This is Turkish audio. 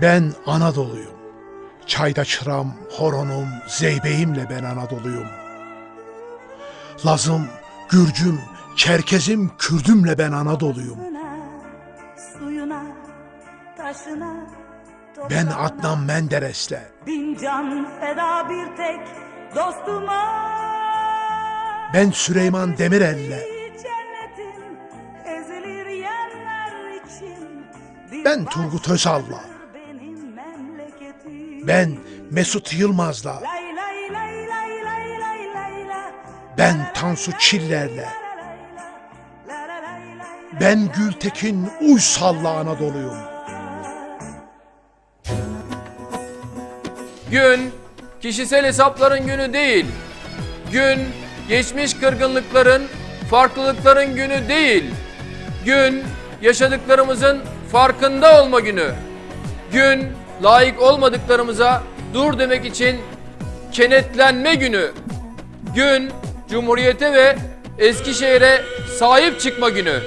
Ben Anadolu'yum. Çayda çıram, horonum, zeybeğimle ben Anadolu'yum. Lazım, Gürcüm, Çerkezim, Kürdümle ben Anadolu'yum. Ben Adnan Menderes'le, Bin can feda bir tek dostuma. ben Süleyman Demirel'le, Ben Turgut Özal'la. Ben Mesut Yılmaz'la, ben Tansu Çiller'le, ben Gültekin Uysal'la Anadolu'yum. Gün kişisel hesapların günü değil. Gün geçmiş kırgınlıkların, farklılıkların günü değil. Gün yaşadıklarımızın farkında olma günü. Gün layık olmadıklarımıza dur demek için kenetlenme günü. Gün Cumhuriyete ve Eskişehir'e sahip çıkma günü.